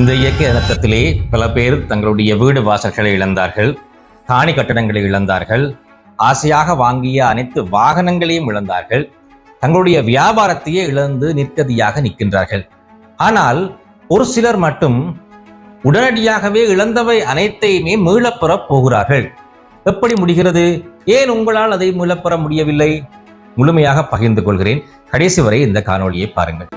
இந்த இயற்கை அனர்த்தத்திலே பல பேர் தங்களுடைய வீடு வாசல்களை இழந்தார்கள் காணி கட்டடங்களை இழந்தார்கள் ஆசையாக வாங்கிய அனைத்து வாகனங்களையும் இழந்தார்கள் தங்களுடைய வியாபாரத்தையே இழந்து நிற்கதியாக நிற்கின்றார்கள். ஆனால் ஒரு சிலர் மட்டும் உடனடியாகவே இழந்தவை அனைத்தையுமே மீளப்பெற போகிறார்கள். எப்படி முடிகிறது? ஏன் உங்களால் அதை மீளப்பெற முடியவில்லை? முழுமையாக பகிர்ந்து கொள்கிறேன். கடைசி வரை இந்த காணொலியை பாருங்கள்.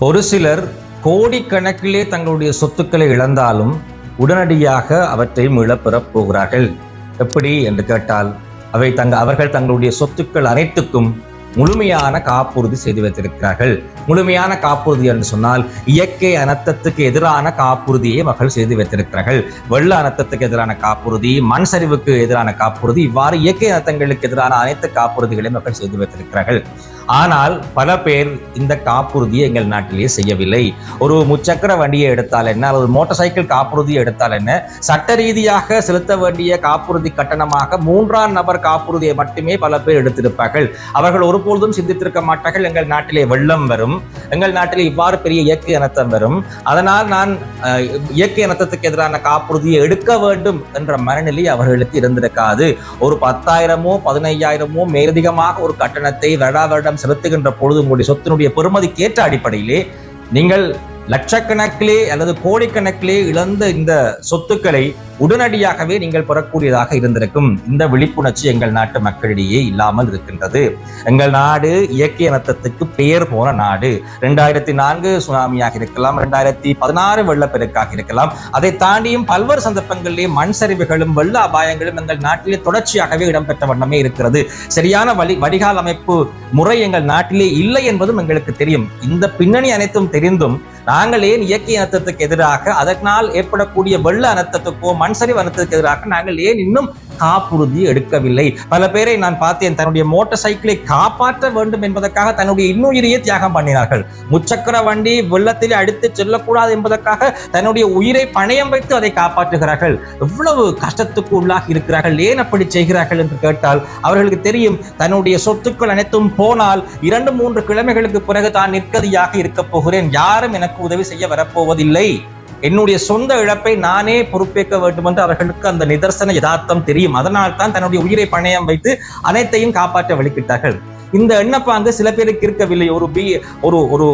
ஒரு சிலர் கோடிக்கணக்கிலே தங்களுடைய சொத்துக்களை இழந்தாலும் உடனடியாக அவற்றை மீளப்பெறப் போகிறார்கள். எப்படி என்று கேட்டால் அவை தங்க அவர்கள் தங்களுடைய சொத்துக்கள் அனைத்துக்கும் முழுமையான காப்புறுதி செய்து வைத்திருக்கிறார்கள். முழுமையான காப்புறுதி என்று சொன்னால் இயற்கை அனர்த்தத்துக்கு எதிரான காப்புறுதியை மக்கள் செய்து வைத்திருக்கிறார்கள். வெள்ள அனர்த்தத்துக்கு எதிரான காப்புறுதி மண் சரிவுக்கு எதிரான காப்புறுதி இவ்வாறு இயற்கை அனர்த்தங்களுக்கு எதிரான அனைத்து காப்புறுதிகளையும் மக்கள் செய்து வைத்திருக்கிறார்கள். ஆனால் பல பேர் இந்த காப்புறுதியை எங்கள் நாட்டிலேயே செய்யவில்லை. ஒரு முச்சக்கர வண்டியை எடுத்தால் என்ன? அல்லது மோட்டார் சைக்கிள் காப்புறுதியை எடுத்தால் என்ன? சட்ட ரீதியாக செலுத்த வேண்டிய காப்புறுதி கட்டணமாக மூன்றாம் நபர் காப்புறுதியை மட்டுமே பல பேர் எடுத்திருப்பார்கள். அவர்கள் ஒரு ஒருபொழுதும் சிந்தித்திருக்க மாட்டார்கள். எங்கள் நாட்டிலே வெள்ளம் வரும். எங்கள் நாட்டிலே இவ்வாறு பெரிய இயற்கை அனர்த்தம் வரும். அதனால் நான் இயற்கை அனர்த்தத்துக்கு எதிரான காப்புறுதியை எடுக்க வேண்டும் என்ற மனநிலை அவர்களுக்கு இருந்திருக்காது. ஒரு பத்தாயிரமோ பதினையாயிரமோ மேலதிகமாக ஒரு கட்டணத்தை வருடா வருடம் செலுத்துகின்ற பொழுது உங்களுடைய சொத்தினுடைய பெறுமதிக்கு ஏற்ற அடிப்படையிலே நீங்கள் லட்சக்கணக்கிலே அல்லது கோடிக்கணக்கிலே இழந்த இந்த சொத்துக்களை உடனடியாகவே நீங்கள் பெறக்கூடியதாக இருந்திருக்கும். இந்த விழிப்புணர்ச்சி எங்கள் நாட்டு மக்களிடையே இல்லாமல் இருக்கின்றது. எங்கள் நாடு இயற்கை அனர்த்தத்துக்கு பெயர் போன நாடு. ரெண்டாயிரத்தி நான்கு சுனாமியாக இருக்கலாம் ரெண்டாயிரத்தி பதினாறு வெள்ளப்பெருக்காக இருக்கலாம். அதை தாண்டியும் பல்வேறு சந்தர்ப்பங்களிலே மண் சரிவுகளும் வெள்ள அபாயங்களும் எங்கள் நாட்டிலே தொடர்ச்சியாகவே இடம்பெற்ற வண்ணமே இருக்கிறது. சரியான வழி வடிகால் அமைப்பு முறை எங்கள் நாட்டிலே இல்லை என்பதும் எங்களுக்கு தெரியும். இந்த பின்னணி அனைத்தும் தெரிந்தும் நாங்கள் ஏன் இயற்கை அனர்த்தத்துக்கு எதிராக அதனால் ஏற்படக்கூடிய வெள்ள அனர்த்தத்துக்கோ மண் அனர்த்தத்துக்கு எதிராக நாங்கள் ஏன் இன்னும் காப்புறுதி எடுக்கவில்லை. பல பேரை நான் பார்த்தேன் தன்னுடைய மோட்டார் சைக்கிளை காப்பாற்ற வேண்டும் என்பதற்காக தன்னுடைய இன்னுயிரையே தியாகம் பண்ணினார்கள். முச்சக்கர வண்டி வெள்ளத்திலே அடித்து செல்லக்கூடாது என்பதற்காக தன்னுடைய உயிரை பணயம் வைத்து அதை காப்பாற்றுகிறார்கள். எவ்வளவு கஷ்டத்துக்கு உள்ளாக இருக்கிறார்கள் ஏன் அப்படி செய்கிறார்கள் என்று கேட்டால் அவர்களுக்கு தெரியும் தன்னுடைய சொத்துக்கள் அனைத்தும் போனால் இரண்டு மூன்று கிழமைகளுக்கு பிறகு தான் நிற்கதியாக இருக்க போகிறேன். யாரும் எனக்கு உதவி செய்ய வரப்போவதில்லை. என்னுடைய சொந்த இழப்பை நானே பொறுப்பேற்க வேண்டும் என்று அவர்களுக்கு அந்த நிதர்சன யதார்த்தம் தெரியும். அதனால் தான் தன்னுடைய உயிரை பணயம் வைத்து அனைத்தையும் காப்பாற்ற வலிக்கிட்டார்கள். இந்த எண்ணப்பாங்கு சில பேருக்கு இருக்கவில்லை. ஒரு பி ஒரு ஒரு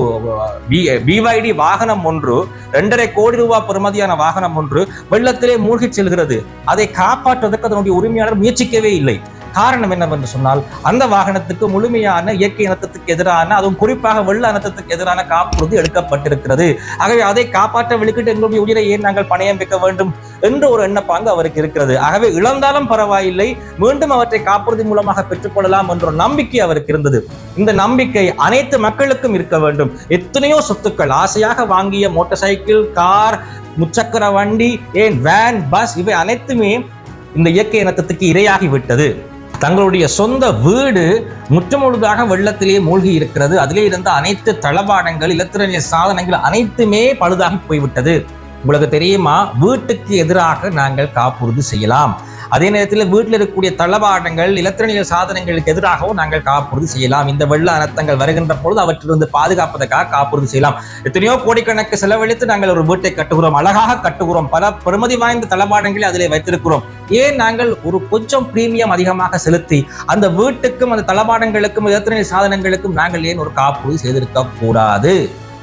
பிவைடி வாகனம் ஒன்று இரண்டரை கோடி ரூபாய் பெறுமதியான வாகனம் ஒன்று வெள்ளத்திலே மூழ்கிச் செல்கிறது. அதை காப்பாற்றுவதற்கு அதனுடைய உரிமையாளர் முயற்சிக்கவே இல்லை. காரணம் என்னவென்று சொன்னால் அந்த வாகனத்துக்கு முழுமையான இயற்கை இனத்துக்கு எதிரான அதுவும் குறிப்பாக வெள்ள அனத்தத்துக்கு எதிரான காப்புறுதி எடுக்கப்பட்டிருக்கிறது. ஆகவே அதை காப்பாற்ற வெளிக்கிட்டு எங்களுடைய உயிரை ஏன் நாங்கள் பணயம் வைக்க வேண்டும் என்ற ஒரு எண்ணப்பாங்கு அவருக்கு இருக்கிறது. ஆகவே இழந்தாலும் பரவாயில்லை மீண்டும் அவற்றை காப்புறுதி மூலமாக பெற்றுக்கொள்ளலாம் என்ற ஒரு நம்பிக்கை அவருக்கு இருந்தது. இந்த நம்பிக்கை அனைத்து மக்களுக்கும் இருக்க வேண்டும். எத்தனையோ சொத்துக்கள் ஆசையாக வாங்கிய மோட்டார் சைக்கிள் கார் முச்சக்கர வண்டி ஏன் வேன் பஸ் இவை அனைத்துமே இந்த இயற்கை இனத்தத்துக்கு இரையாகி விட்டது தங்களுடைய சொந்த வீடு முற்றமுழுதாக வெள்ளத்திலே மூழ்கி இருக்கிறது. அதிலே இருந்த அனைத்து தளபாடங்கள் இலத்திரனிய சாதனங்கள் அனைத்துமே பழுதாகி போய்விட்டது. உங்களுக்கு தெரியுமா? வீட்டுக்கு எதிராக நாங்கள் காப்புறுதி செய்யலாம். அதே நேரத்தில் வீட்டில் இருக்கக்கூடிய தளபாடங்கள் இலத்திரனியல் சாதனங்களுக்கு எதிராகவும் நாங்கள் காப்புறுதி செய்யலாம். இந்த வெள்ள அனர்த்தங்கள் வருகின்ற பொழுது அவற்றிலிருந்து பாதுகாப்பதற்காக காப்புறுதி செய்யலாம். எத்தனையோ கோடிக்கணக்கு செலவழித்து நாங்கள் ஒரு வீட்டை கட்டுகிறோம். அழகாக கட்டுகிறோம். பல பெருமதி வாய்ந்த தளபாடங்களை அதிலே வைத்திருக்கிறோம். ஏன் நாங்கள் ஒரு கொஞ்சம் பிரீமியம் அதிகமாக செலுத்தி அந்த வீட்டுக்கும் அந்த தளபாடங்களுக்கும் இலத்திரனியல் சாதனங்களுக்கும் நாங்கள் ஏன் ஒரு காப்புறுதி செய்திருக்க கூடாது?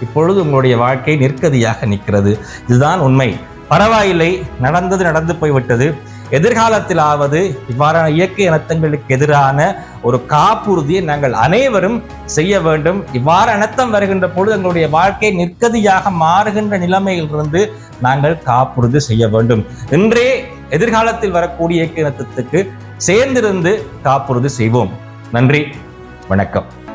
இப்பொழுது உங்களுடைய வாழ்க்கை நிற்கதியாக நிற்கிறது. இதுதான் உண்மை. பரவாயில்லை. நடந்தது நடந்து போய்விட்டது. எதிர்காலத்திலாவது இவ்வாறான இயற்கை இனத்தங்களுக்கு எதிரான ஒரு காப்புறுதியை நாங்கள் அனைவரும் செய்ய வேண்டும். இவ்வாறு அனர்த்தம் வருகின்ற பொழுது எங்களுடைய வாழ்க்கை நிற்கதியாக மாறுகின்ற நிலைமையிலிருந்து நாங்கள் காப்புறுதி செய்ய வேண்டும். இன்றே எதிர்காலத்தில் வரக்கூடிய இயற்கை அனர்த்தத்துக்கு சேர்ந்திருந்து காப்புறுதி செய்வோம். நன்றி. வணக்கம்.